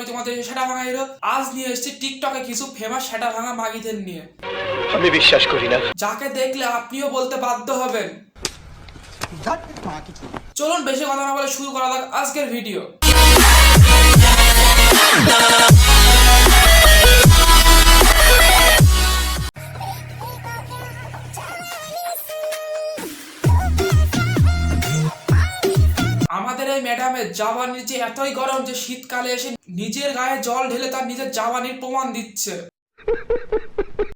আমি তোমাদের সেটা ভাঙা হিরো। আজ নিয়ে এসেছি টিকটকে কিছু ফেমাস সেটা ভাঙা মাগিদের নিয়ে। আমি বিশ্বাস করি না। যাকে দেখলে আপনিও বলতে বাধ্য হবেন। চলুন বেশি কথা না বলে শুরু করা যাক আজকের ভিডিও ম্যাডামের জাবানির যে এতই গরম যে শীতকালে এসে নিজের গায়ে জল ঢেলে তার নিজের জাবানির প্রমাণ দিচ্ছে।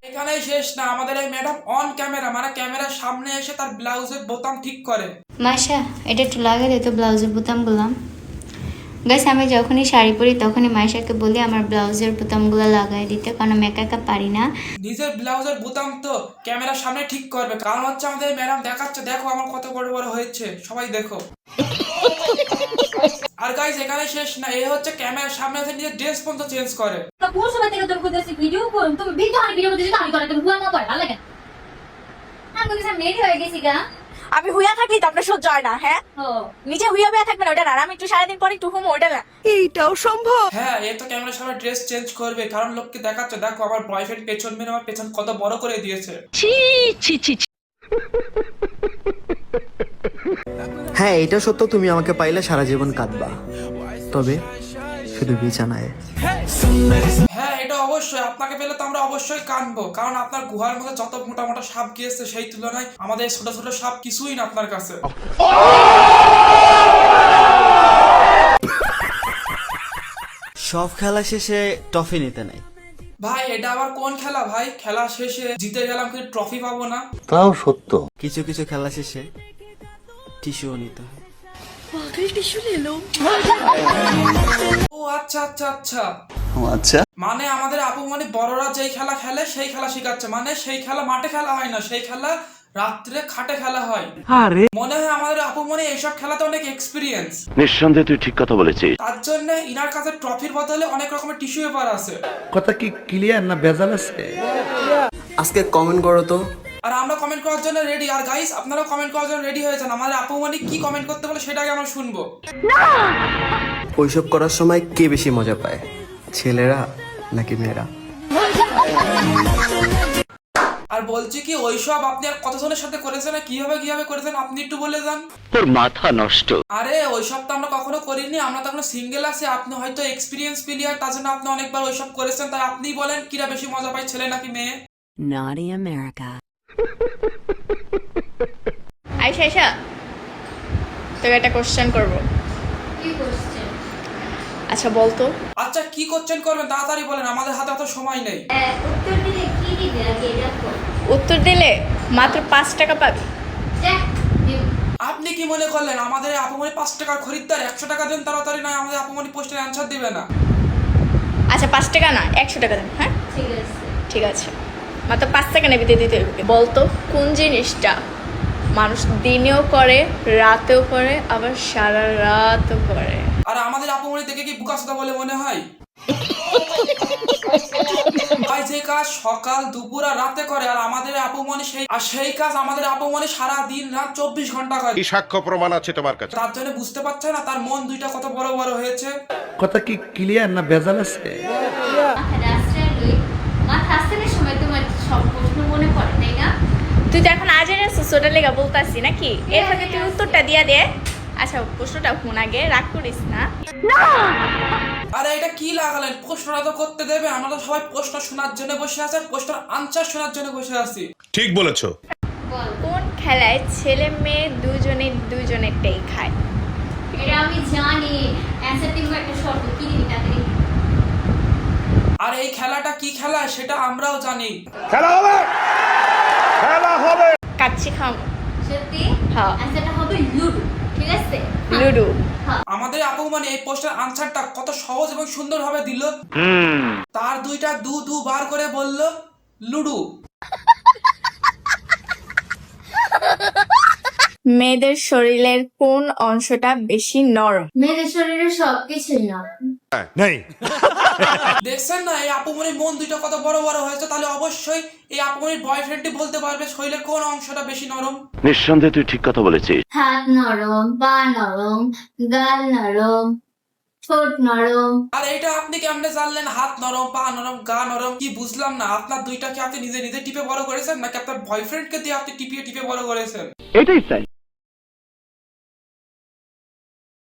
এখানেই শেষ না আমাদের এই ম্যাডাম অন ক্যামেরা মানে ক্যামেরার সামনে এসে তার ব্লাউজের বোতাম ঠিক করে। মাসা এটা একটু লাগিয়ে দে তো ব্লাউজের বোতামগুলো গাইস আমি যখনই শাড়ি পরি তখনই মাইশাকে বলি আমার ব্লাউজের বোতামগুলো লাগাই দিতে কারণ আমি একা একা পারি না। নিজের ব্লাউজের বোতাম তো ক্যামেরার সামনে ঠিক করবে কারণ হচ্ছে আমাদের ম্যাডাম দেখাচ্ছে দেখো আমার কত বড় বড় হয়েছে সবাই দেখো। আর গাইজ এখানে শেষ না এ হচ্ছে ক্যামেরার সামনে এসে নিজের ড্রেস পর্যন্ত চেঞ্জ করে। তো কোন সময় থেকে তোর করতেছি ভিডিও করুন? তুমি ভিডিও আমি ভিডিও করতেছি আমি করে তুমি হুয়া না করে ভালো লাগে আমি তো মেরি হয়ে গেছি গা। আমি হুইয়া থাকলেই তো আপনার সহ্য হয় না হ্যাঁ? ও। নিচে হুইয়া বেয়া থাকবে না ওটা না আমি একটু সারাদিন পরে একটু হুম ওটা না। এইটাও সম্ভব? হ্যাঁ এ তো ক্যামেরার সামনে ড্রেস চেঞ্জ করবে কারণ লোককে দেখাচ্ছে দেখো আমার বয়ফ্রেন্ড পেছন মেরে আমার পেছন কত বড় করে দিয়েছে। হ্যাঁ এটা সত্য তুমি আমাকে পাইলে সারা জীবন কাঁদবা। তবে শুধু বিছানায়। হ্যাঁ এটা অবশ্যই আপনাকে পেলে তো আমরা অবশ্যই কানবো কারণ আপনার গুহার মধ্যে যত মোটা মোটা সাপ গিয়েছে সেই তুলনায় আমাদের ছোট ছোট সাপ কিছুই না আপনার কাছে। সব খেলা শেষে টফি নিতে নাই। ভাই এটা আবার কোন খেলা ভাই? খেলা শেষে জিতে গেলাম কিন্তু ট্রফি পাবো না। তাও সত্য। কিছু কিছু খেলা শেষে টিস্যুও নিতে হয়। ও আচ্ছা আচ্ছা আচ্ছা। আচ্ছা। মানে আমাদের আপু মানে বড়রা যেই খেলা খেলে সেই খেলা শেখাচ্ছে। মানে সেই খেলা মাঠে খেলা হয় না সেই খেলা রাত্রে খাটে খেলা হয়। মনে হয় আমাদের আপু মনে এইসব খেলাতে অনেক এক্সপিরিয়েন্স নিঃসন্দেহে তুই ঠিক কথা বলেছিস। তার জন্য ইনার কাছে ট্রফির বদলে অনেক রকমের টিস্যু পেপার আছে। কথা কি ক্লিয়ার না ভেজাল আছে? আজকে কমেন্ট করো তো। আর আমরা কমেন্ট করার জন্য রেডি আর গাইস আপনারাও কমেন্ট করার জন্য রেডি হয়েছেন। আমাদের আপু মানে কি কমেন্ট করতে বলে সেটাকে আমরা শুনব। ওইসব করার সময় কে বেশি মজা পায়? ছেলেরা নাকি মেয়েরা? আর বলছি কি ওইসব আপনি আর কতজনের সাথে করেছেন আর কীভাবে কীভাবে করেছেন আপনি একটু বলে দেন তোর মাথা নষ্ট। আরে ওইসব তো আমরা কখনো করিনি। আমরা তো এখনও সিঙ্গেল আছি। আপনি হয়তো এক্সপিরিয়েন্স প্লেয়ার তার জন্য আপনি অনেকবার ওইসব করেছেন। তাই আপনিই বলেন কিরা বেশি মজা পায় ছেলে নাকি মেয়ে? Naughty America. আইসা আইসা। তোকে একটা কোশ্চেন করব। কি আচ্ছা বলতো আচ্ছা কি করছেন করবেন? তাড়াতাড়ি বলেন আমাদের হাতে অত সময় নেই। উত্তর দিলে কি দিবে আগে এটা উত্তর দিলে মাত্র পাঁচ টাকা পাবি। আপনি কি মনে করলেন আমাদের আপুমনি পাঁচ টাকার খরিদ্দার একশো টাকা দেন তাড়াতাড়ি নয় আমাদের আপুমনি পোস্টের অ্যান্সার দিবে না। আচ্ছা পাঁচ টাকা না একশো টাকা দেন হ্যাঁ? ঠিক আছে। ঠিক আছে। মাত্র পাঁচ টাকা নেবে দিতে হবে। বলতো কোন জিনিসটা মানুষ দিনেও করে রাতেও করে আবার সারা রাতও করে? আর আমাদের আপুমনি দেখে কি বুকাসতা বলে মনে হয়? ভাই যে কাজ সকাল দুপুর আর রাতে করে আর আমাদের আপুমনি সেই আর সেই কাজ আমাদের আপুমনি সারা দিন রাত চব্বিশ ঘণ্টা করে। কি সাক্ষ্য প্রমাণ আছে তোমার কাছে? তার জন্য বুঝতে পারছে না তার মন দুইটা কত বড় বড় হয়েছে। কথা কি ক্লিয়ার না ভেজাল আছে মাথাটা আশ্রয় লই মাথা আশ্রয়ের সময় তোমার সব প্রশ্ন মনে পড়ে তাই না তুই তো এখন আজ এনেছিস ওটা লেগা বলতাছি নাকি? এর ফাঁকে তুই উত্তরটা দিয়া দে। আচ্ছা প্রশ্নটা ফোন আগে রাগ করিস না। আরে এটা কি লাগালেন? প্রশ্নটা তো করতে দেবে। আমরা তো সবাই প্রশ্ন শোনার জন্য বসে আছি আর প্রশ্নের আনসার শোনার জন্য বসে আছি। ঠিক বলেছ। কোন খেলায় ছেলে মেয়ে দুজনে দুজনেরটাই খায়? এটা আমি জানি। অ্যান্সার দিব একটা শর্ত কি দিবি আর এই খেলাটা কি খেলা সেটা আমরাও জানি। খেলা হবে! খেলা হবে। কাচ্চি খাম। সত্যি? হ্যাঁ। অ্যান্সারটা হবে লুডো ঠিক আছে? লুডো। হ্যাঁ। আমাদের আপু মানে এই প্রশ্নের আনসারটা কত সহজ এবং সুন্দর ভাবে দিল তার দুইটা দু দু বার করে বলল লুডু। মেয়েদের শরীরের কোন অংশটা বেশি নরম? মেয়েদের শরীরে সবকিছুই নরম। না দেখছেন না এই আপুমনির মন দুইটা কত বড় বড় হয়েছে তাহলে অবশ্যই এই আপুমনির বয়ফ্রেন্ডটি বলতে পারবে শরীরের কোন অংশটা বেশি নরম? নিঃসন্দেহে তুই ঠিক কথা বলেছিস। হাত নরম পা নরম গাল নরম ঠোঁট নরম। আর এটা আপনি কেমনে জানলেন? হাত নরম পা নরম গা নরম কি বুঝলাম না? আপনার দুইটাকে আপনি নিজে নিজে টিপে বড় করেছেন নাকি আপনার বয়ফ্রেন্ডকে দিয়ে আপনি টিপিয়ে টিপে বড় করেছেন? এটাই চাই